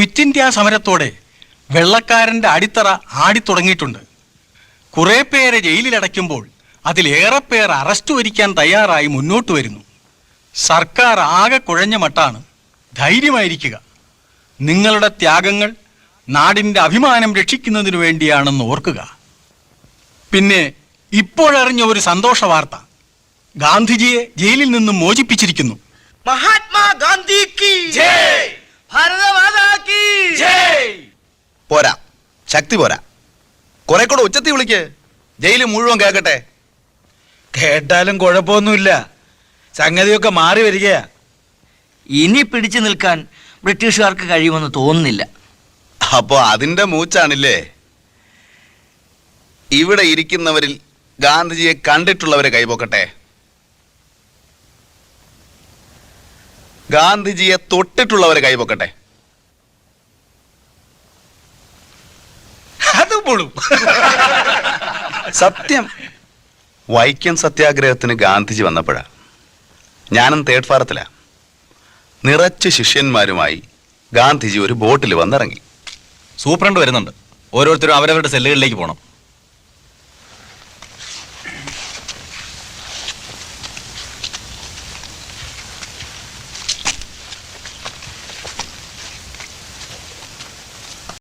Quit India സമരത്തോടെ വെള്ളക്കാരന്റെ അടിത്തറ ആടിത്തുടങ്ങിയിട്ടുണ്ട് കുറേ പേരെ ജയിലിലടയ്ക്കുമ്പോൾ അതിലേറെ പേർ അറസ്റ്റ് വരിക്കാൻ തയ്യാറായി മുന്നോട്ട് വരുന്നു. സർക്കാർ ആകെ കുഴഞ്ഞ മട്ടാണ് ധൈര്യമായിരിക്കുക. നിങ്ങളുടെ ത്യാഗങ്ങൾ നാടിന്റെ അഭിമാനം രക്ഷിക്കുന്നതിനു വേണ്ടിയാണെന്ന് ഓർക്കുക. പിന്നെ ഇപ്പോഴറിഞ്ഞ ഒരു സന്തോഷ വാർത്ത. ഗാന്ധിജിയെ ജയിലിൽ നിന്നും മോചിപ്പിച്ചിരിക്കുന്നു. മഹാത്മാഗാന്ധി ശക്തി പോരാ. കുറെ കൂടെ ഉച്ചത്തി വിളിക്ക്. ജയിലിൽ മുഴുവൻ കേൾക്കട്ടെ. കേട്ടാലും കുഴപ്പമൊന്നുമില്ല. സംഗതിയൊക്കെ മാറി വരികയാ. ഇനി പിടിച്ചു നിൽക്കാൻ ബ്രിട്ടീഷുകാർക്ക് കഴിയുമെന്ന് തോന്നുന്നില്ല. അപ്പോ അതിന്റെ മൂച്ചാണില്ലേ? ഇവിടെ ഇരിക്കുന്നവരിൽ ഗാന്ധിജിയെ കണ്ടിട്ടുള്ളവരെ കൈപോക്കട്ടെ. ഗാന്ധിജിയെ തൊട്ടിട്ടുള്ളവരെ കൈപോക്കട്ടെ. പൊളും. സത്യം. വൈക്കം സത്യാഗ്രഹത്തിന് ഗാന്ധിജി വന്നപ്പോഴാ. ഞാനും തേർഡ് ഫാറത്തിലാ നിറച്ച് ശിഷ്യന്മാരുമായി ഗാന്ധിജി ഒരു ബോട്ടിൽ വന്നിറങ്ങി. സൂപ്രണ്ട് വരുന്നുണ്ട്. ഓരോരുത്തരും അവരവരുടെ സെല്ലുകളിലേക്ക് പോകണം